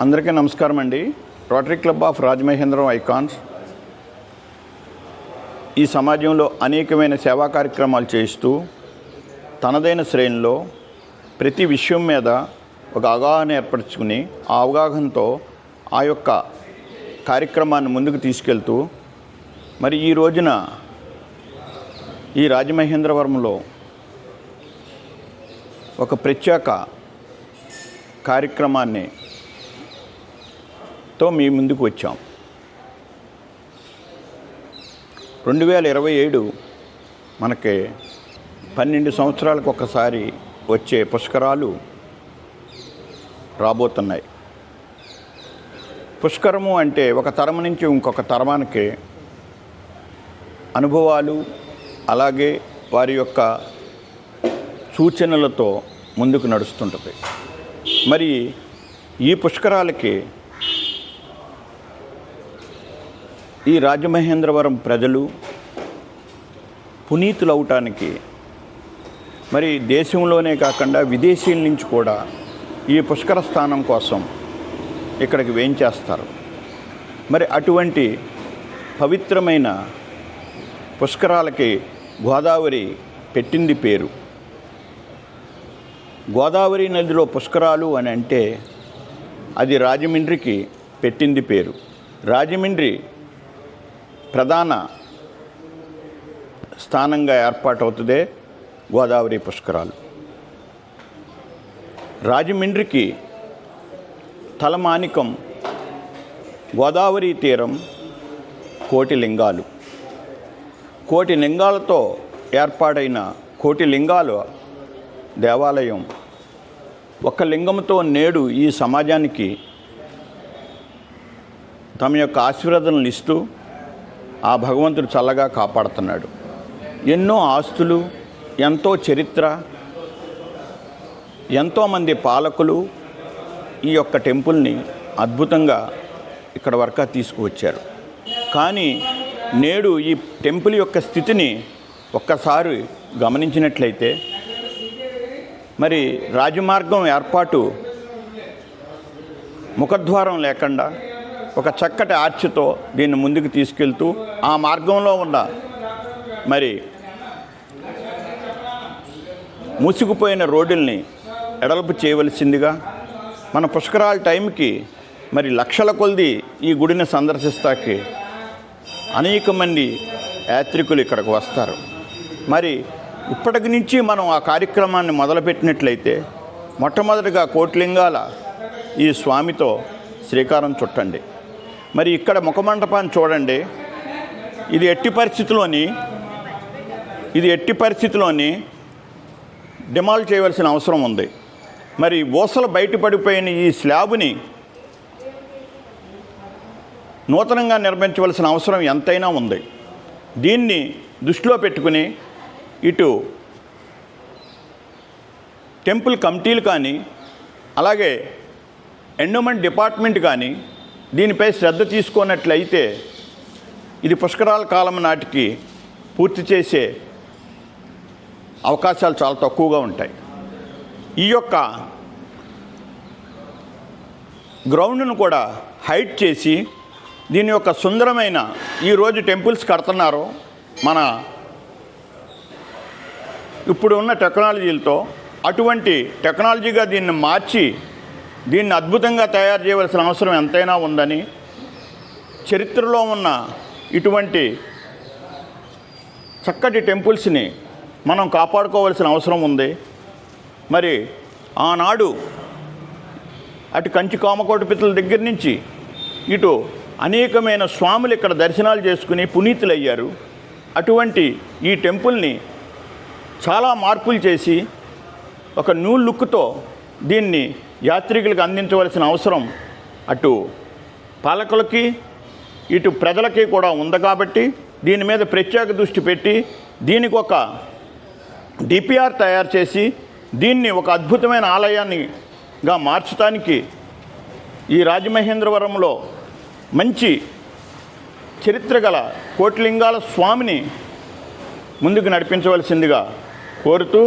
అందరికీ నమస్కారం అండి. Rotary Club of Rajamahendram Icons ఈ సమాజంలో అనేకమైన సేవా కార్యక్రమాలు చేస్తూ తనదైన శ్రేణిలో ప్రతి విషయం మీద ఒక అవగాహన ఏర్పరచుకుని ఆ అవగాహనతో ఆ యొక్క కార్యక్రమాన్ని ముందుకు తీసుకెళ్తూ మరి ఈ రోజున ఈ రాజమహేంద్రవరంలో ఒక ప్రత్యేక కార్యక్రమాన్ని తో మీ ముందుకు వచ్చాం. రెండు వేల ఇరవై ఏడు మనకి పన్నెండు సంవత్సరాలకు ఒకసారి వచ్చే పుష్కరాలు రాబోతున్నాయి. పుష్కరము అంటే ఒక తరం నుంచి ఇంకొక తరమానికి అనుభవాలు అలాగే వారి యొక్క సూచనలతో ముందుకు నడుస్తుంటుంది. మరి ఈ పుష్కరాలకి ఈ రాజమహేంద్రవరం ప్రజలు పునీతులవటానికి మరి దేశంలోనే కాకుండా విదేశీల నుంచి కూడా ఈ పుష్కర స్థానం కోసం ఇక్కడికి వేయించేస్తారు మరి అటువంటి పవిత్రమైన పుష్కరాలకి గోదావరి పెట్టింది పేరు. గోదావరి నదిలో పుష్కరాలు అని అంటే అది రాజమండ్రికి పెట్టింది పేరు. రాజమండ్రి ప్రధాన స్థానంగా ఏర్పాటవుతుందే గోదావరి పుష్కరాలు. రాజమండ్రికి తలమానికం గోదావరి తీరం కోటి లింగాలు. కోటి లింగాలతో ఏర్పాటైన కోటి లింగాల దేవాలయం ఒక లింగంతో నేడు ఈ సమాజానికి తమ యొక్క ఆశీర్వాదనలు ఇస్తూ ఆ భగవంతుడు చల్లగా కాపాడుతున్నాడు. ఎన్నో ఆస్తులు ఎంతో చరిత్ర ఎంతోమంది పాలకులు ఈ యొక్క టెంపుల్ని అద్భుతంగా ఇక్కడ వరకు తీసుకువచ్చారు. కానీ నేడు ఈ టెంపుల్ యొక్క స్థితిని ఒక్కసారి గమనించినట్లయితే మరి రాజమార్గం ఏర్పాటు ముఖద్వారం లేకుండా ఒక చక్కటి ఆర్చితో దీన్ని ముందుకు తీసుకెళ్తూ ఆ మార్గంలో ఉన్న మరి మూసుకుపోయిన రోడ్డుల్ని ఎడల్పు చేయవలసిందిగా మన పుష్కరాల టైంకి మరి లక్షల కొలది ఈ గుడిని సందర్శిస్తాకి అనేక మంది యాత్రికులు ఇక్కడికి వస్తారు. మరి ఇప్పటికి నుంచి మనం ఆ కార్యక్రమాన్ని మొదలుపెట్టినట్లయితే మొట్టమొదటిగా కోట్లింగాల ఈ స్వామితో శ్రీకారం చుట్టండి. మరి ఇక్కడ ముఖమంటపాన్ని చూడండి. ఇది ఎట్టి పరిస్థితిలోని ఇది ఎట్టి పరిస్థితిలోని డిమాల్ చేయవలసిన అవసరం ఉంది. మరి ఊసలు బయటపడిపోయిన ఈ స్లాబ్ని నూతనంగా నిర్మించవలసిన అవసరం ఎంతైనా ఉంది. దీన్ని దృష్టిలో పెట్టుకుని ఇటు టెంపుల్ కమిటీలు కానీ అలాగే ఎండోమెంట్ డిపార్ట్మెంట్ కానీ దీనిపై శ్రద్ధ తీసుకున్నట్లయితే ఇది పుష్కరాల కాలం నాటికి పూర్తి చేసే అవకాశాలు చాలా తక్కువగా ఉంటాయి. ఈ యొక్క గ్రౌండ్ను కూడా హైట్ చేసి దీని యొక్క సుందరమైన ఈరోజు టెంపుల్స్ కడుతున్నారు మన ఇప్పుడు ఉన్న టెక్నాలజీలతో. అటువంటి టెక్నాలజీగా దీన్ని మార్చి దీన్ని అద్భుతంగా తయారు చేయవలసిన అవసరం ఎంతైనా ఉందని చరిత్రలో ఉన్న ఇటువంటి చక్కటి టెంపుల్స్ని మనం కాపాడుకోవాల్సిన అవసరం ఉంది. మరి ఆనాడు అటు కంచి కామకోటి పితల దగ్గర నుంచి ఇటు అనేకమైన స్వాములు ఇక్కడ దర్శనాలు చేసుకుని పునీతులయ్యారు. అటువంటి ఈ టెంపుల్ని చాలా మార్పులు చేసి ఒక న్యూ లుక్తో దీన్ని యాత్రికులకు అందించవలసిన అవసరం అటు పాలకులకి ఇటు ప్రజలకి కూడా ఉంది కాబట్టి దీని మీద ప్రత్యేక దృష్టి పెట్టి దీనికి ఒక డిపిఆర్ తయారు చేసి దీన్ని ఒక అద్భుతమైన ఆలయాన్నిగా మార్చడానికి ఈ రాజమహేంద్రవరంలో మంచి చరిత్ర గల కోటిలింగాల స్వామిని ముందుకు నడిపించవలసిందిగా కోరుతూ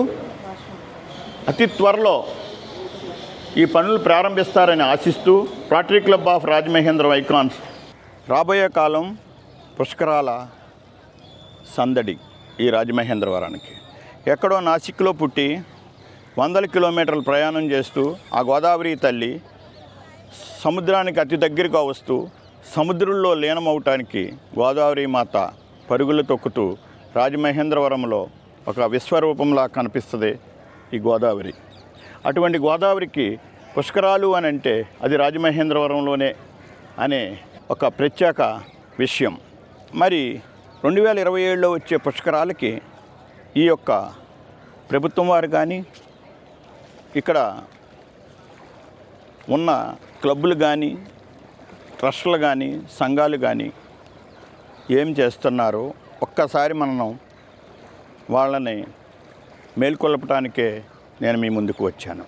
అతి త్వరలో ఈ పనులు ప్రారంభిస్తారని ఆశిస్తూ Rotary Club of Rajamahendram Icons రాబోయే కాలం పుష్కరాల సందడి ఈ రాజమహేంద్రవరానికి ఎక్కడో నాసిక్లో పుట్టి వందల కిలోమీటర్లు ప్రయాణం చేస్తూ ఆ గోదావరి తల్లి సముద్రానికి అతి దగ్గరగా వస్తూ సముద్రంలో లీనమవటానికి గోదావరి మాత పరుగులు తొక్కుతూ రాజమహేంద్రవరంలో ఒక విశ్వరూపంలా కనిపిస్తుంది ఈ గోదావరి. అటువంటి గోదావరికి పుష్కరాలు అని అంటే అది రాజమహేంద్రవరంలోనే అనే ఒక ప్రత్యేక విషయం. మరి రెండు వేల ఇరవై ఏడులో వచ్చే పుష్కరాలకి ఈ యొక్క ప్రభుత్వం వారు కానీ ఇక్కడ ఉన్న క్లబ్బులు కానీ ట్రస్టులు కానీ సంఘాలు కానీ ఏం చేస్తున్నారో ఒక్కసారి మనం వాళ్ళని మేల్కొల్పటానికే నేను మీ ముందుకు వచ్చాను.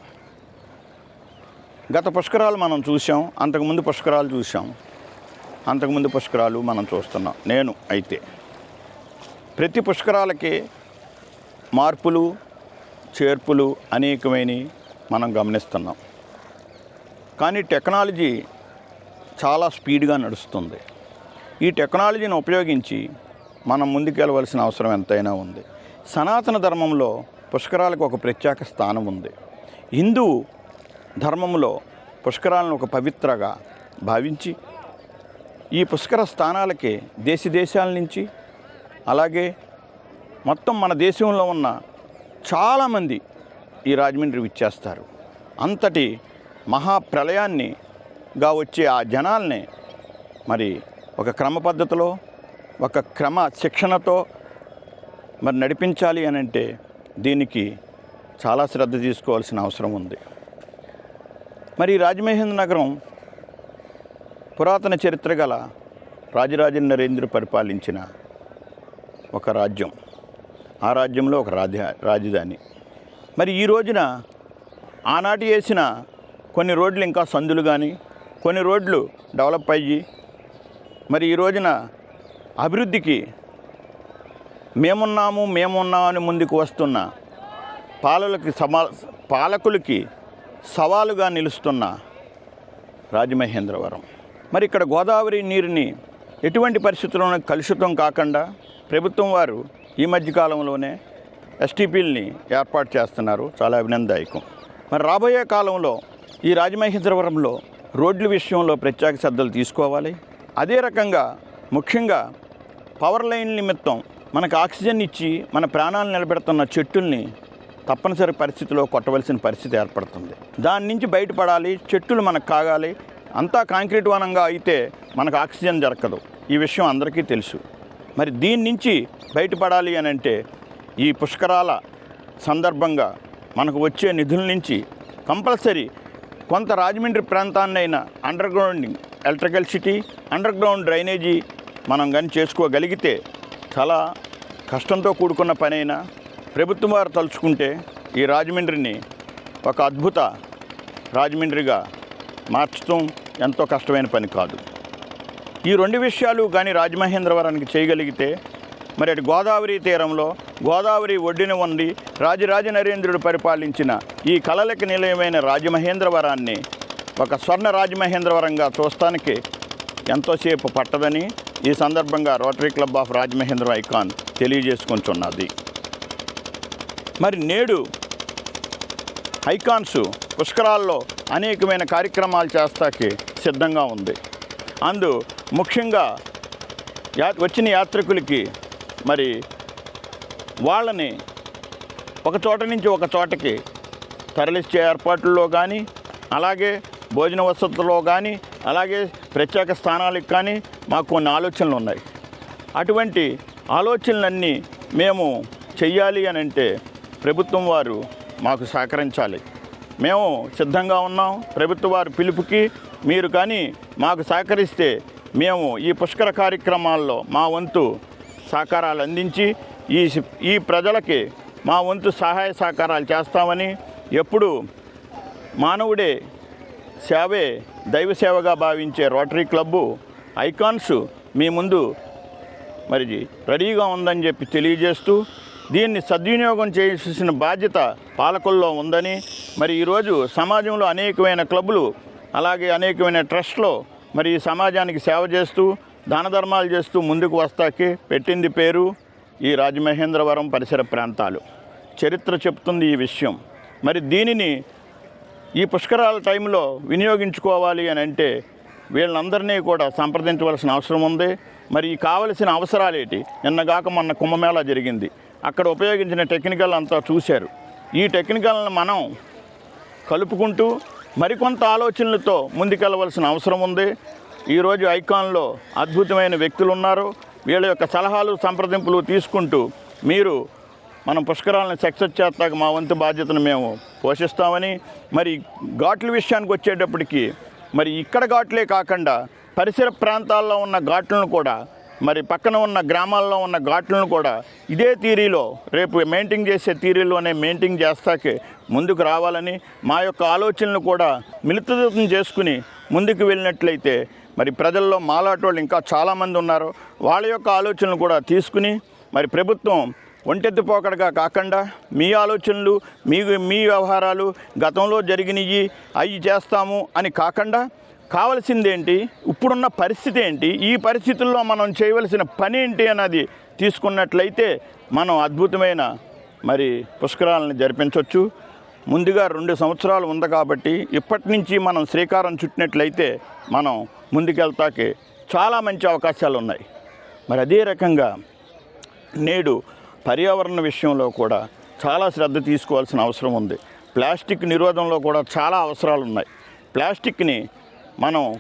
గత పుష్కరాలు మనం చూసాం అంతకుముందు పుష్కరాలు చూసాం అంతకుముందు పుష్కరాలు మనం చూస్తున్నాం నేను అయితే. ప్రతి పుష్కరాలకి మార్పులు చేర్పులు అనేకమైనవి మనం గమనిస్తున్నాం. కానీ టెక్నాలజీ చాలా స్పీడ్గా నడుస్తుంది. ఈ టెక్నాలజీని ఉపయోగించి మనం ముందుకెళ్ళవలసిన అవసరం ఎంతైనా ఉంది. సనాతన ధర్మంలో పుష్కరాలకు ఒక ప్రత్యేక స్థానం ఉంది. హిందూ ధర్మంలో పుష్కరాలను ఒక పవిత్రగా భావించి ఈ పుష్కర స్థానాలకి దేశ దేశాల నుంచి అలాగే మొత్తం మన దేశంలో ఉన్న చాలామంది ఈ రాజమండ్రి విచ్చేస్తారు. అంతటి మహాప్రలయాన్నిగా వచ్చే ఆ జనాల్ని మరి ఒక క్రమ పద్ధతిలో ఒక క్రమ శిక్షణతో మరి నడిపించాలి అని అంటే దీనికి చాలా శ్రద్ధ తీసుకోవాల్సిన అవసరం ఉంది. మరి రాజమహేంద్ర నగరం పురాతన చరిత్ర గల రాజరాజ నరేంద్రుడు పరిపాలించిన ఒక రాజ్యం. ఆ రాజ్యంలో ఒక రాజ రాజధాని. మరి ఈ రోజున ఆనాటి వేసిన కొన్ని రోడ్లు ఇంకా సందులు కానీ కొన్ని రోడ్లు డెవలప్ అయ్యి మరి ఈ రోజున అభివృద్ధికి మేమున్నాము మేమున్నాము అని ముందుకు వస్తున్న పాలకులకి సమా పాలకులకి సవాలుగా నిలుస్తున్న రాజమహేంద్రవరం. మరి ఇక్కడ గోదావరి నీరుని ఎటువంటి పరిస్థితుల్లోనూ కలుషితం కాకుండా ప్రభుత్వం వారు ఈ మధ్యకాలంలోనే ఎస్టీపీలని ఏర్పాటు చేస్తున్నారు. చాలా అభినందాయకం మరి రాబోయే కాలంలో ఈ రాజమహేంద్రవరంలో రోడ్ల విషయంలో ప్రత్యేక శ్రద్ధలు తీసుకోవాలి. అదే రకంగా ముఖ్యంగా పవర్ లైన్ నిమిత్తం మనకు ఆక్సిజన్ ఇచ్చి మన ప్రాణాలు నిలబెడుతున్న చెట్టుల్ని తప్పనిసరి పరిస్థితిలో కొట్టవలసిన పరిస్థితి ఏర్పడుతుంది. దాని నుంచి బయటపడాలి చెట్టులు మనకు కాగాలి. అంతా కాంక్రీట్ వనంగా అయితే మనకు ఆక్సిజన్ దొరకదు. ఈ విషయం అందరికీ తెలుసు. మరి దీని నుంచి బయటపడాలి అని అంటే ఈ పుష్కరాల సందర్భంగా మనకు వచ్చే నిధుల నుంచి కంపల్సరీ కొంత Rajahmundry ప్రాంతాన్నైనా underground electrical city underground drainage మనం కానీ చేసుకోగలిగితే చాలా కష్టంతో కూడుకున్న పనైనా ప్రభుత్వం వారు తలుచుకుంటే ఈ రాజమండ్రిని ఒక అద్భుత రాజమండ్రిగా మార్చడం ఎంతో కష్టమైన పని కాదు. ఈ రెండు విషయాలు కానీ రాజమహేంద్రవరానికి చేయగలిగితే మరి అటు గోదావరి తీరంలో గోదావరి ఒడ్డున ఉండి రాజరాజ నరేంద్రుడు పరిపాలించిన ఈ కలలకు నిలయమైన రాజమహేంద్రవరాన్ని ఒక స్వర్ణ రాజమహేంద్రవరంగా చూస్తానికి ఎంతోసేపు పట్టదని ఈ సందర్భంగా Rotary Club of Rajamahendra Icon తెలియజేసుకుంటున్నది. మరి నేడు ఐకాన్స్ పుష్కరాల్లో అనేకమైన కార్యక్రమాలు చేస్తాకి సిద్ధంగా ఉంది. అందు ముఖ్యంగా యా వచ్చిన యాత్రికులకి మరి వాళ్ళని ఒక చోట నుంచి ఒక చోటకి తరలిచ్చే ఏర్పాట్లలో కానీ అలాగే భోజన వసతుల్లో కానీ అలాగే ప్రత్యేక స్థానాలకు కానీ మాకు కొన్ని ఆలోచనలు ఉన్నాయి అటువంటి ఆలోచనలన్నీ మేము చెయ్యాలి అని అంటే ప్రభుత్వం వారు మాకు సహకరించాలి. మేము సిద్ధంగా ఉన్నాం. ప్రభుత్వ వారి పిలుపుకి మీరు కానీ మాకు సహకరిస్తే మేము ఈ పుష్కర కార్యక్రమాల్లో మా వంతు సహకారాలు అందించి ఈ ఈ ప్రజలకి మా వంతు సహాయ సహకారాలు చేస్తామని ఎప్పుడు మానవుడే సేవే దైవ సేవగా భావించే రోటరీ క్లబ్బు ఐకాన్స్ మీ ముందు మరి రెడీగా ఉందని చెప్పి తెలియజేస్తూ దీన్ని సద్వినియోగం చేయాల్సిన బాధ్యత పాలకుల్లో ఉందని మరి ఈరోజు సమాజంలో అనేకమైన క్లబ్బులు అలాగే అనేకమైన ట్రస్ట్లో మరి ఈ సమాజానికి సేవ చేస్తూ దాన ధర్మాలు చేస్తూ ముందుకు వస్తాకి పెట్టింది పేరు ఈ రాజమహేంద్రవరం పరిసర ప్రాంతాలు. చరిత్ర చెప్తుంది ఈ విషయం. మరి దీనిని ఈ పుష్కరాల టైంలో వినియోగించుకోవాలి అని అంటే వీళ్ళందరినీ కూడా సంప్రదించవలసిన అవసరం ఉంది. మరి కావలసిన అవసరాలేటి? నిన్నగాక మొన్న కుంభమేళా జరిగింది. అక్కడ ఉపయోగించిన టెక్నికల్ అంతా చూశారు. ఈ టెక్నికల్ని మనం కలుపుకుంటూ మరికొంత ఆలోచనలతో ముందుకెళ్ళవలసిన అవసరం ఉంది. ఈరోజు ఐకాన్లో అద్భుతమైన వ్యక్తులు ఉన్నారు వీళ్ళ యొక్క సలహాలు సంప్రదింపులు తీసుకుంటూ మీరు మనం పుష్కరాలను సక్సెస్ చేస్తాక మా వంతు బాధ్యతను మేము పోషిస్తామని మరి ఘాట్ల విషయానికి వచ్చేటప్పటికి మరి ఇక్కడ ఘాట్లే కాకుండా పరిసర ప్రాంతాల్లో ఉన్న ఘాట్లను కూడా మరి పక్కన ఉన్న గ్రామాల్లో ఉన్న ఘాట్లను కూడా ఇదే థీరీలో రేపు మెయింటైన్ చేసే థీరీలోనే మెయింటైన్ చేస్తాకే ముందుకు రావాలని మా యొక్క ఆలోచనలు కూడా మిళితం చేసుకుని ముందుకు వెళ్ళినట్లయితే మరి ప్రజల్లో మాలాటోళ్ళు ఇంకా చాలామంది ఉన్నారు. వాళ్ళ యొక్క ఆలోచనలు కూడా తీసుకుని మరి ప్రభుత్వం ఒంటెత్తిపోకడగా కాకుండా మీ ఆలోచనలు మీ మీ వ్యవహారాలు గతంలో జరిగినవి అవి చేస్తాము అని కాకుండా కావలసిందేంటి? ఇప్పుడున్న పరిస్థితి ఏంటి? ఈ పరిస్థితుల్లో మనం చేయవలసిన పని ఏంటి అన్నది తీసుకున్నట్లయితే మనం అద్భుతమైన మరి పుష్కరాలను జరిపించవచ్చు ముందుగా రెండు సంవత్సరాలు ఉంది కాబట్టి ఇప్పటి నుంచి మనం శ్రీకారం చుట్టినట్లయితే మనం ముందుకెళ్తాకి చాలా మంచి అవకాశాలు ఉన్నాయి. మరి అదే రకంగా నేడు పర్యావరణ విషయంలో కూడా చాలా శ్రద్ధ తీసుకోవాల్సిన అవసరం ఉంది. ప్లాస్టిక్ నిరోధంలో కూడా చాలా అవసరాలు ఉన్నాయి. ప్లాస్టిక్ని మనం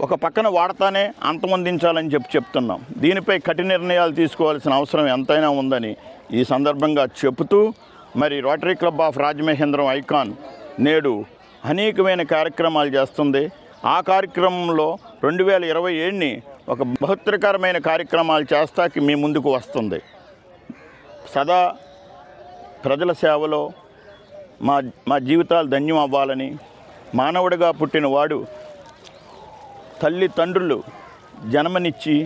ఒక పక్కన వాడతానే అంతమొందించాలని చెప్పి చెప్తున్నాం. దీనిపై కఠిన నిర్ణయాలు తీసుకోవాల్సిన అవసరం ఎంతైనా ఉందని ఈ సందర్భంగా చెబుతూ మరి Rotary Club of Rajamahendram Icon నేడు అనేకమైన కార్యక్రమాలు చేస్తుంది. ఆ కార్యక్రమంలో రెండు వేల ఇరవై ఏడుని ఒక బహుత్తరకరమైన కార్యక్రమాలు చేస్తాకి మీ ముందుకు వస్తుంది. సదా ప్రజల సేవలో మా మా జీవితాలు ధన్యం అవ్వాలని మానవుడిగా పుట్టిన వాడు తల్లి తండ్రులు జన్మనిచ్చి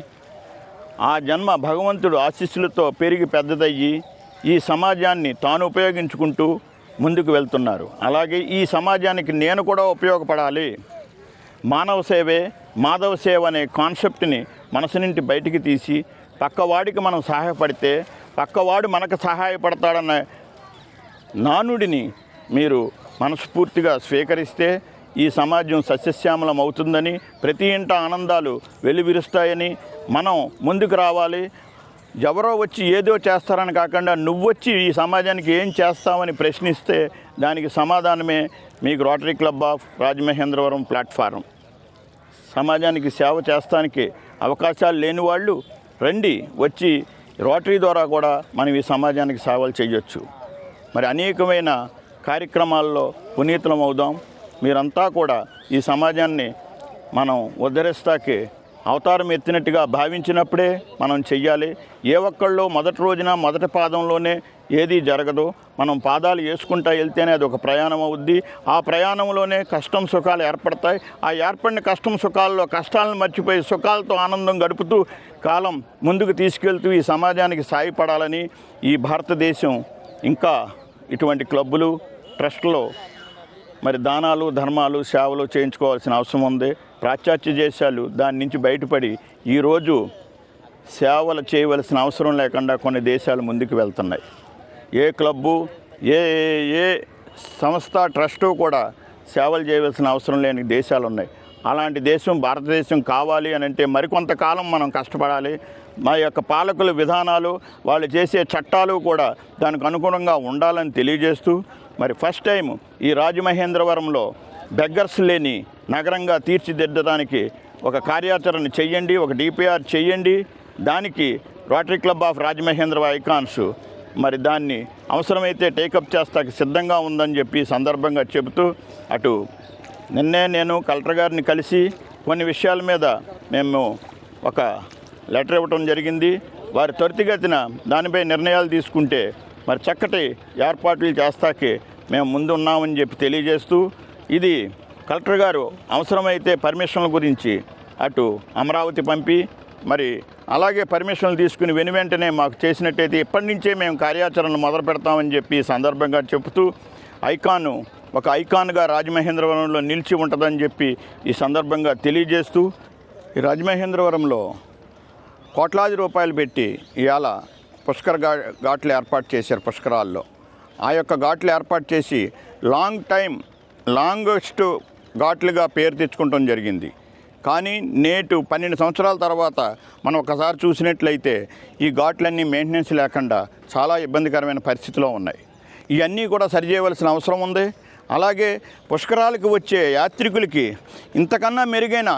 ఆ జన్మ భగవంతుడు ఆశీస్సులతో పెరిగి పెద్దదయ్యి ఈ సమాజాన్ని తాను ఉపయోగించుకుంటూ ముందుకు వెళ్తున్నారు. అలాగే ఈ సమాజానికి నేను కూడా ఉపయోగపడాలి. మానవ సేవే మాధవ సేవ అనే కాన్సెప్ట్ని మనసు నుండి బయటికి తీసి పక్కవాడికి మనం సహాయపడితే పక్కవాడు మనకు సహాయపడతాడన్న నానుడిని మీరు మనస్ఫూర్తిగా స్వీకరిస్తే ఈ సమాజం సస్యశ్యామలం అవుతుందని ప్రతి ఇంట ఆనందాలు వెలువిరుస్తాయని మనం ముందుకు రావాలి. ఎవరో వచ్చి ఏదో చేస్తారని కాకుండా నువ్వు వచ్చి ఈ సమాజానికి ఏం చేస్తావని ప్రశ్నిస్తే దానికి సమాధానమే మీకు Rotary Club of Rajamahendravaram platform సమాజానికి సేవ చేస్తానికి అవకాశాలు లేని వాళ్ళు రండి వచ్చి రోటరీ ద్వారా కూడా మనం ఈ సమాజానికి సేవలు చేయొచ్చు. మరి అనేకమైన కార్యక్రమాల్లో పునీతలం అవుదాం. మీరంతా కూడా ఈ సమాజాన్ని మనం ఉద్ధరిస్తాకి అవతారం ఎత్తినట్టుగా భావించినప్పుడే మనం చెయ్యాలి. ఏ ఒక్కళ్ళు మొదటి రోజున మొదటి పాదంలోనే ఏది జరగదు. మనం పాదాలు వేసుకుంటా వెళ్తేనే అది ఒక ప్రయాణం అవుద్ది. ఆ ప్రయాణంలోనే కష్టం సుఖాలు ఏర్పడతాయి. ఆ ఏర్పడిన కష్టం సుఖాల్లో కష్టాలను మర్చిపోయి సుఖాలతో ఆనందం గడుపుతూ కాలం ముందుకు తీసుకెళ్తూ ఈ సమాజానికి సాయపడాలని ఈ భారతదేశం ఇంకా ఇటువంటి క్లబ్బులు ట్రస్ట్లో మరి దానాలు ధర్మాలు సేవలు చేయించుకోవాల్సిన అవసరం ఉంది. పాశ్చాత్య దేశాలు దాని నుంచి బయటపడి ఈరోజు సేవలు చేయవలసిన అవసరం లేకుండా కొన్ని దేశాలు ముందుకు వెళ్తున్నాయి. ఏ క్లబ్బు ఏ ఏ సంస్థ ట్రస్టు కూడా సేవలు చేయవలసిన అవసరం లేని దేశాలు ఉన్నాయి. అలాంటి దేశం భారతదేశం కావాలి అని అంటే మరికొంతకాలం మనం కష్టపడాలి. మా యొక్క పాలకుల విధానాలు వాళ్ళు చేసే చట్టాలు కూడా దానికి అనుగుణంగా ఉండాలని తెలియజేస్తూ మరి ఫస్ట్ టైం ఈ రాజమహేంద్రవరంలో బెగ్గర్స్ లేని నగరంగా తీర్చిదిద్దడానికి ఒక కార్యాచరణ చెయ్యండి ఒక డిపిఆర్ చెయ్యండి. దానికి Rotary Club of Rajamahendra Icons మరి దాన్ని అవసరమైతే టేకప్ చేస్తాకి సిద్ధంగా ఉందని చెప్పి సందర్భంగా చెబుతూ అటు నిన్నే నేను కలెక్టర్ గారిని కలిసి కొన్ని విషయాల మీద మేము ఒక లెటర్ ఇవ్వటం జరిగింది. వారి త్వరితగతిన దానిపై నిర్ణయాలు తీసుకుంటే మరి చక్కటి ఏర్పాట్లు చేస్తాకే మేము ముందున్నామని చెప్పి తెలియజేస్తూ ఇది కలెక్టర్ గారు అవసరమైతే పర్మిషన్ల గురించి అటు అమరావతి పంపి మరి అలాగే పర్మిషన్లు తీసుకుని వెను వెంటనే మాకు చేసినట్టయితే ఇప్పటి నుంచే మేము కార్యాచరణ మొదలు పెడతామని చెప్పి సందర్భంగా చెబుతూ ఐకాను ఒక ఐకాన్గా రాజమహేంద్రవరంలో నిలిచి ఉంటుందని చెప్పి ఈ సందర్భంగా తెలియజేస్తూ ఈ రాజమహేంద్రవరంలో కోట్లాది రూపాయలు పెట్టి ఇవాళ పుష్కర ఘా ఘాట్లు ఏర్పాటు చేశారు పుష్కరాల్లో. ఆ యొక్క ఘాట్లు ఏర్పాటు చేసి లాంగ్ టైం లాంగెస్ట్ ఘాట్లుగా పేరు తెచ్చుకోవడం జరిగింది. కానీ నేటు పన్నెండు సంవత్సరాల తర్వాత మనం ఒకసారి చూసినట్లయితే ఈ ఘాట్లన్నీ మెయింటెనెన్స్ లేకుండా చాలా ఇబ్బందికరమైన పరిస్థితిలో ఉన్నాయి. ఇవన్నీ కూడా సరిచేయవలసిన అవసరం ఉంది. అలాగే పుష్కరాలకు వచ్చే యాత్రికులకి ఇంతకన్నా మెరుగైన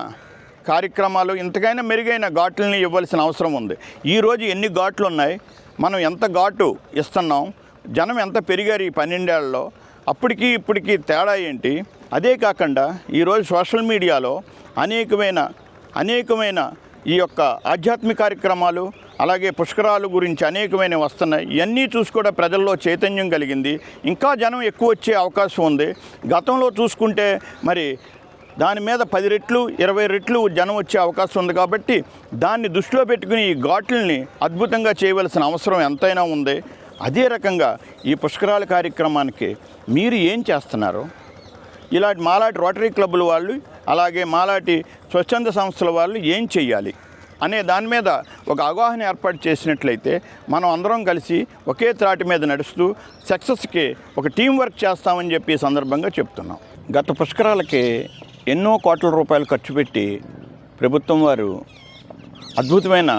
కార్యక్రమాలు ఇంతకైనా మెరుగైన ఘాట్లని ఇవ్వాల్సిన అవసరం ఉంది. ఈరోజు ఎన్ని ఘాట్లు ఉన్నాయి? మనం ఎంత ఘాటు ఇస్తున్నాం? జనం ఎంత పెరిగారు ఈ పన్నెండేళ్ళలో? అప్పటికి ఇప్పటికి తేడా ఏంటి? అదే కాకుండా ఈరోజు సోషల్ మీడియాలో అనేకమైన అనేకమైన ఈ యొక్క ఆధ్యాత్మిక కార్యక్రమాలు అలాగే పుష్కరాలు గురించి అనేకమైన వస్తున్నాయి. ఇవన్నీ చూసి కూడా ప్రజల్లో చైతన్యం కలిగింది. ఇంకా జనం ఎక్కువ వచ్చే అవకాశం ఉంది. గతంలో చూసుకుంటే మరి దాని మీద పది రెట్లు ఇరవై రెట్లు జనం వచ్చే అవకాశం ఉంది కాబట్టి దాన్ని దృష్టిలో పెట్టుకుని ఈ ఘాట్లని అద్భుతంగా చేయవలసిన అవసరం ఎంతైనా ఉంది. అదే రకంగా ఈ పుష్కరాల కార్యక్రమానికి మీరు ఏం చేస్తున్నారు? ఇలాంటి మాలాటి రోటరీ క్లబ్బుల వాళ్ళు అలాగే మాలాటి స్వచ్ఛంద సంస్థల వాళ్ళు ఏం చెయ్యాలి అనే దాని మీద ఒక అవగాహన ఏర్పాటు చేసినట్లయితే మనం అందరం కలిసి ఒకే త్రాటి మీద నడుస్తూ సక్సెస్కి ఒక టీం వర్క్ చేస్తామని చెప్పి సందర్భంగా చెప్తున్నాం. గత పుష్కరాలకి ఎన్నో కోట్ల రూపాయలు ఖర్చు పెట్టి ప్రభుత్వం వారు అద్భుతమైన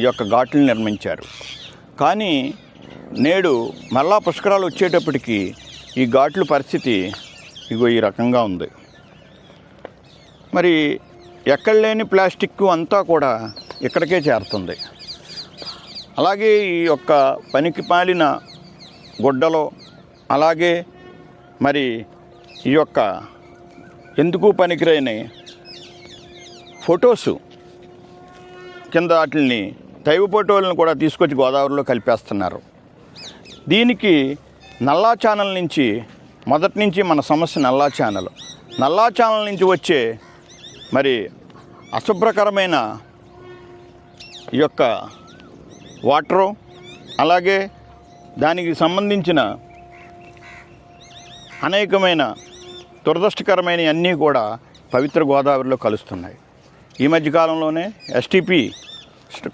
ఈ యొక్క ఘాట్లను నిర్మించారు. కానీ నేడు మళ్ళా పుష్కరాలు వచ్చేటప్పటికి ఈ ఘాట్ల పరిస్థితి ఇగో ఈ రకంగా ఉంది. మరి ఎక్కడ లేని ప్లాస్టిక్ అంతా కూడా ఇక్కడికే చేరుతుంది. అలాగే ఈ యొక్క పనికి పాలిన గుడ్డలో అలాగే మరి ఈ యొక్క ఎందుకు పనికిరాని? ఫొటోసు కింద వాటిని దైవ ఫోటోలను కూడా తీసుకొచ్చి గోదావరిలో కలిపేస్తున్నారు. దీనికి నల్లా ఛానల్ నుంచి మొదటి నుంచి మన సమస్య నల్లా ఛానల్. నల్లా ఛానల్ నుంచి వచ్చే మరి అశుభ్రకరమైన ఈ యొక్క వాటరు అలాగే దానికి సంబంధించిన అనేకమైన దురదృష్టకరమైన అన్నీ కూడా పవిత్ర గోదావరిలో కలుస్తున్నాయి. ఈ మధ్యకాలంలోనే ఎస్టీపీ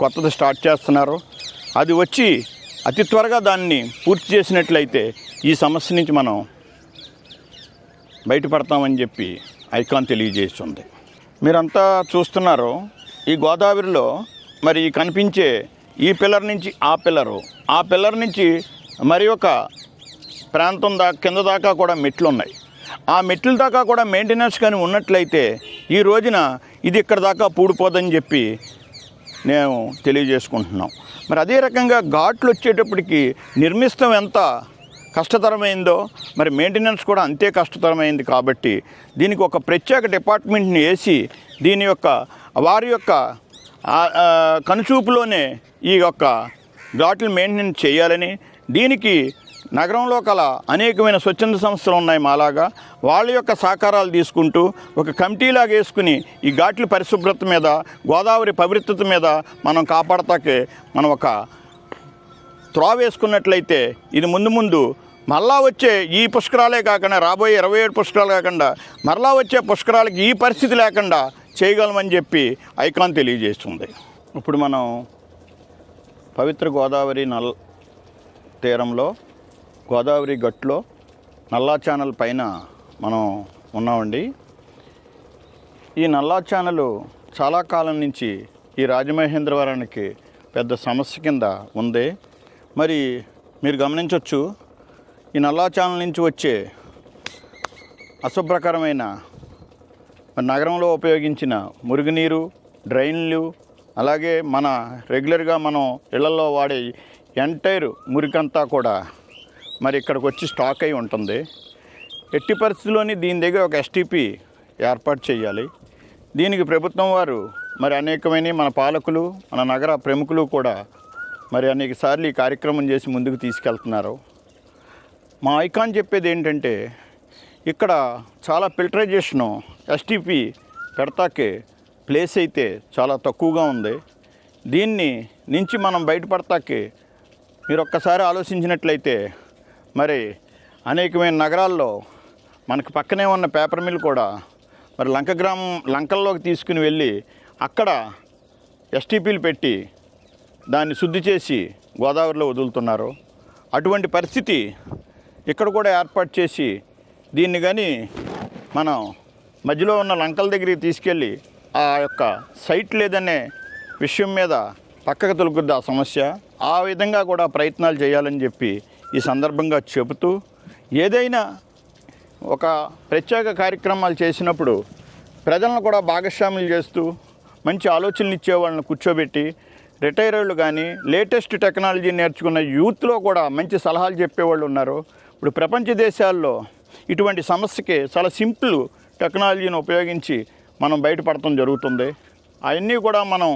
కొత్తది స్టార్ట్ చేస్తున్నారు. అది వచ్చి అతి త్వరగా దాన్ని పూర్తి చేసినట్లయితే ఈ సమస్య నుంచి మనం బయటపడతామని చెప్పి ఐకాన్ తెలియజేస్తుంది. మీరంతా చూస్తున్నారు ఈ గోదావరిలో మరి కనిపించే ఈ పిల్లర్ నుంచి ఆ పిల్లరు ఆ పిల్లర్ నుంచి మరి ఒక ప్రాంతం దాకా కింద దాకా కూడా మెట్లు ఉన్నాయి. ఆ మెట్ల దాకా కూడా మెయింటెనెన్స్ కానీ ఉన్నట్లయితే ఈ రోజున ఇది ఇక్కడ దాకా పూడిపోదని చెప్పి నేను తెలియజేసుకుంటున్నాం. మరి అదే రకంగా ఘాట్లు వచ్చేటప్పటికి నిర్మిస్తాం ఎంత కష్టతరమైందో మరి మెయింటెనెన్స్ కూడా అంతే కష్టతరమైంది కాబట్టి దీనికి ఒక ప్రత్యేక డిపార్ట్మెంట్ని వేసి దీని యొక్క వారి యొక్క కనుచూపులోనే ఈ యొక్క ఘాట్లు మెయింటెనెన్స్ చేయాలని దీనికి నగరంలో కల అనేకమైన స్వచ్ఛంద సంస్థలు ఉన్నాయి మాలాగా. వాళ్ళ యొక్క సహకారాలు తీసుకుంటూ ఒక కమిటీలాగా వేసుకుని ఈ ఘాట్ల పరిశుభ్రత మీద గోదావరి పవిత్రత మీద మనం కాపాడతాకే మనం ఒక త్రో వేసుకున్నట్లయితే ఇది ముందు ముందు మళ్ళా వచ్చే ఈ పుష్కరాలే కాకుండా రాబోయే ఇరవై ఏడు పుష్కరాలు కాకుండా మరలా వచ్చే పుష్కరాలకి ఈ పరిస్థితి లేకుండా చేయగలమని చెప్పి ఐకాన్ తెలియజేస్తుంది. ఇప్పుడు మనం పవిత్ర గోదావరి నల్ తీరంలో గోదావరి గట్లో నల్లా ఛానల్ పైన మనం ఉన్నామండి. ఈ నల్లా ఛానల్ చాలా కాలం నుంచి ఈ రాజమహేంద్రవరానికి పెద్ద సమస్య కింద ఉంది. మరి మీరు గమనించవచ్చు ఈ నల్లా ఛానల్ నుంచి వచ్చే అశుభ్రకరమైన నగరంలో ఉపయోగించిన మురుగునీరు డ్రైన్లు అలాగే మన రెగ్యులర్గా మనం ఇళ్ళలో వాడే ఎంటైర్ మురికంతా కూడా మరి ఇక్కడికి వచ్చి స్టాక్ అయి ఉంటుంది. ఎట్టి పరిస్థితుల్లోని దీని దగ్గర ఒక ఎస్టీపీ ఏర్పాటు చేయాలి. దీనికి ప్రభుత్వం వారు మరి అనేకమైన మన పాలకులు మన నగర ప్రముఖులు కూడా మరి అనేక సార్లు ఈ కార్యక్రమం చేసి ముందుకు తీసుకెళ్తున్నారు. మా ఐకాన్ చెప్పేది ఏంటంటే ఇక్కడ చాలా ఫిల్టరైజేషను ఎస్టీపీ పెడతాకే ప్లేస్ అయితే చాలా తక్కువగా ఉంది. దీన్ని నుంచి మనం బయటపడతాకి మీరు ఒక్కసారి ఆలోచించినట్లయితే మరి అనేకమైన నగరాల్లో మనకు పక్కనే ఉన్న పేపర్ మిల్ కూడా మరి లంక గ్రామం లంకల్లోకి తీసుకుని వెళ్ళి అక్కడ ఎస్టీపీలు పెట్టి దాన్ని శుద్ధి చేసి గోదావరిలో వదులుతున్నారు. అటువంటి పరిస్థితి ఇక్కడ కూడా ఏర్పాటు చేసి దీన్ని కానీ మనం మధ్యలో ఉన్న లంకల దగ్గరికి తీసుకెళ్ళి ఆ యొక్క సైట్ లేదనే విషయం మీద పక్కకు తొలుగుద్ది ఆ సమస్య. ఆ విధంగా కూడా ప్రయత్నాలు చేయాలని చెప్పి ఈ సందర్భంగా చెబుతూ ఏదైనా ఒక ప్రత్యేక కార్యక్రమాలు చేసినప్పుడు ప్రజలను కూడా భాగస్వాములు చేస్తూ మంచి ఆలోచనలు ఇచ్చే వాళ్ళని కూర్చోబెట్టి రిటైర్డ్ కానీ లేటెస్ట్ టెక్నాలజీ నేర్చుకున్న యూత్లో కూడా మంచి సలహాలు చెప్పేవాళ్ళు ఉన్నారు. ఇప్పుడు ప్రపంచ దేశాల్లో ఇటువంటి సమస్యకి చాలా సింపుల్ టెక్నాలజీని ఉపయోగించి మనం బయటపడటం జరుగుతుంది. అవన్నీ కూడా మనం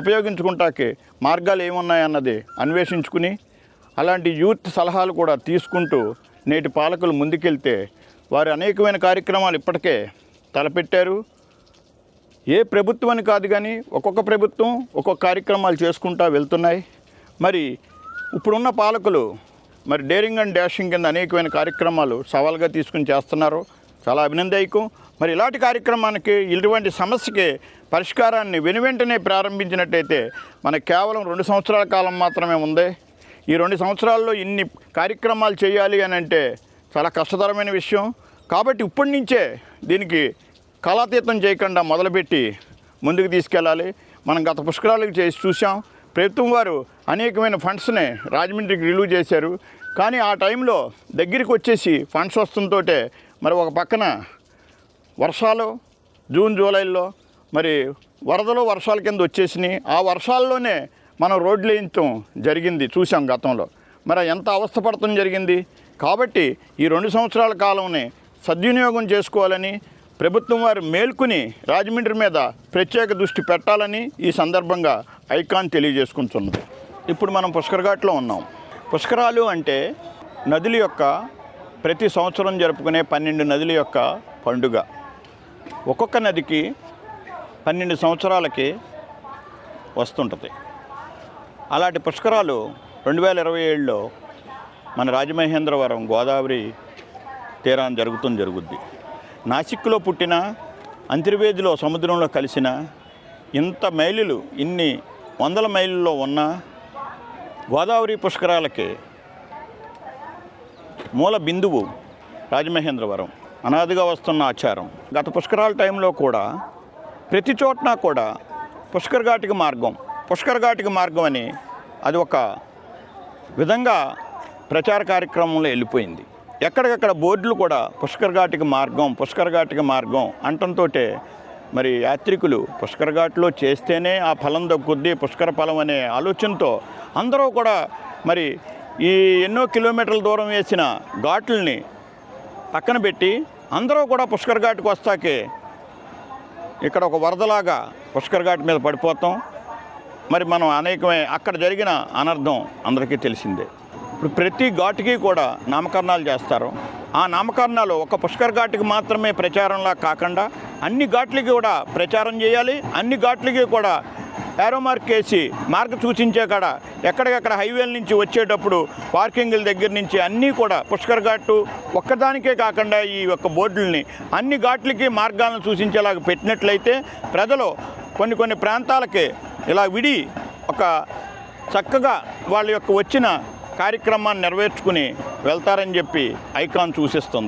ఉపయోగించుకుంటాకి మార్గాలు ఏమున్నాయన్నది అన్వేషించుకుని అలాంటి యూత్ సలహాలు కూడా తీసుకుంటూ నేటి పాలకులు ముందుకెళ్తే వారు అనేకమైన కార్యక్రమాలు ఇప్పటికే తలపెట్టారు. ఏ ప్రభుత్వం అని కాదు కానీ ఒక్కొక్క ప్రభుత్వం ఒక్కొక్క కార్యక్రమాలు చేసుకుంటా వెళ్తున్నాయి. మరి ఇప్పుడున్న పాలకులు మరి డేరింగ్ అండ్ డాషింగ్ కింద అనేకమైన కార్యక్రమాలు సవాల్గా తీసుకుని చేస్తున్నారు. చాలా అభినందయకం మరి ఇలాంటి కార్యక్రమానికి ఇటువంటి సమస్యకి పరిష్కారాన్ని వెనువెంటనే ప్రారంభించినట్టయితే మనకు కేవలం రెండు సంవత్సరాల కాలం మాత్రమే ఉంది. ఈ రెండు సంవత్సరాల్లో ఇన్ని కార్యక్రమాలు చేయాలి అని అంటే చాలా కష్టతరమైన విషయం. కాబట్టి ఇప్పటి నుంచే దీనికి కళాతీతం చేయకుండా మొదలుపెట్టి ముందుకు తీసుకెళ్ళాలి. మనం గత పుష్కరాలకు చేసి చూసాం ప్రభుత్వం వారు అనేకమైన ఫండ్స్ని రాజమండ్రికి రిలీవ్ చేశారు. కానీ ఆ టైంలో దగ్గరికి వచ్చేసి ఫండ్స్ వస్తుందోటే మరి ఒక పక్కన వర్షాలు జూన్ జూలైలో మరి వరదలు వర్షాల కింద వచ్చేసినాయి. ఆ వర్షాల్లోనే మనం రోడ్లు వేయించడం జరిగింది చూసాం గతంలో. మరి ఎంత అవస్థపడటం జరిగింది? కాబట్టి ఈ రెండు సంవత్సరాల కాలంని సద్వినియోగం చేసుకోవాలని ప్రభుత్వం వారు మేల్కొని రాజమండ్రి మీద ప్రత్యేక దృష్టి పెట్టాలని ఈ సందర్భంగా ఐకాన్ తెలియజేసుకుంటున్నది. ఇప్పుడు మనం పుష్కరఘాట్లో ఉన్నాం. పుష్కరాలు అంటే నదుల యొక్క ప్రతి సంవత్సరం జరుపుకునే పన్నెండు నదుల యొక్క పండుగ. ఒక్కొక్క నదికి పన్నెండు సంవత్సరాలకి వస్తుంటుంది. అలాంటి పుష్కరాలు రెండు వేల ఇరవై ఏడులో మన రాజమహేంద్రవరం గోదావరి తీరాన్ని జరుగుతుంది జరుగుద్ది. నాసిక్లో పుట్టిన అంతర్వేదిలో సముద్రంలో కలిసిన ఇంత మైలులు ఇన్ని వందల మైళ్ళలో ఉన్న గోదావరి పుష్కరాలకి మూల బిందువు రాజమహేంద్రవరం. అనాదిగా వస్తున్న ఆచారం. గత పుష్కరాల టైంలో కూడా ప్రతి చోటన కూడా పుష్కర్ ఘాటికి మార్గం. పుష్కర్ ఘాటికి మార్గం అని అది ఒక విధంగా ప్రచార కార్యక్రమంలో వెళ్ళిపోయింది. ఎక్కడికక్కడ బోర్డులు కూడా పుష్కరఘాటికి మార్గం పుష్కర్ ఘాటికి మార్గం అంటంతో మరి యాత్రికులు పుష్కర్ ఘాట్లో చేస్తేనే ఆ ఫలం దక్కుద్ది పుష్కర ఫలం అనే ఆలోచనతో అందరూ కూడా మరి ఈ ఎన్నో కిలోమీటర్ల దూరం వేసిన ఘాట్లని పక్కన పెట్టి అందరూ కూడా పుష్కర్ ఘాట్కి వస్తాకే ఇక్కడ ఒక వరదలాగా పుష్కర్ ఘాట్ మీద పడిపోతాం. మరి మనం అనేకమే అక్కడ జరిగిన అనర్థం అందరికీ తెలిసిందే. ఇప్పుడు ప్రతి ఘాటుకి కూడా నామకరణాలు చేస్తారు. ఆ నామకరణాలు ఒక పుష్కర్ ఘాటుకి మాత్రమే ప్రచారంలా కాకుండా అన్ని ఘాట్లకి కూడా ప్రచారం చేయాలి అన్ని ఘాట్లకి కూడా ఏరో మార్క్ వేసి మార్గ సూచించే కాడ ఎక్కడికక్కడ హైవేల నుంచి వచ్చేటప్పుడు పార్కింగ్ల దగ్గర నుంచి అన్నీ కూడా పుష్కర్ ఘాటు ఒక్కదానికే కాకుండా ఈ యొక్క బోర్డుల్ని అన్ని ఘాట్లకి మార్గాలను సూచించేలాగా పెట్టినట్లయితే ప్రజలు కొన్ని కొన్ని ప్రాంతాలకి ఇలా విడి ఒక చక్కగా వాళ్ళ యొక్క వచ్చిన కార్యక్రమాన్ని నెరవేర్చుకుని వెళ్తారని చెప్పి ఐకాన్ సూచిస్తుంది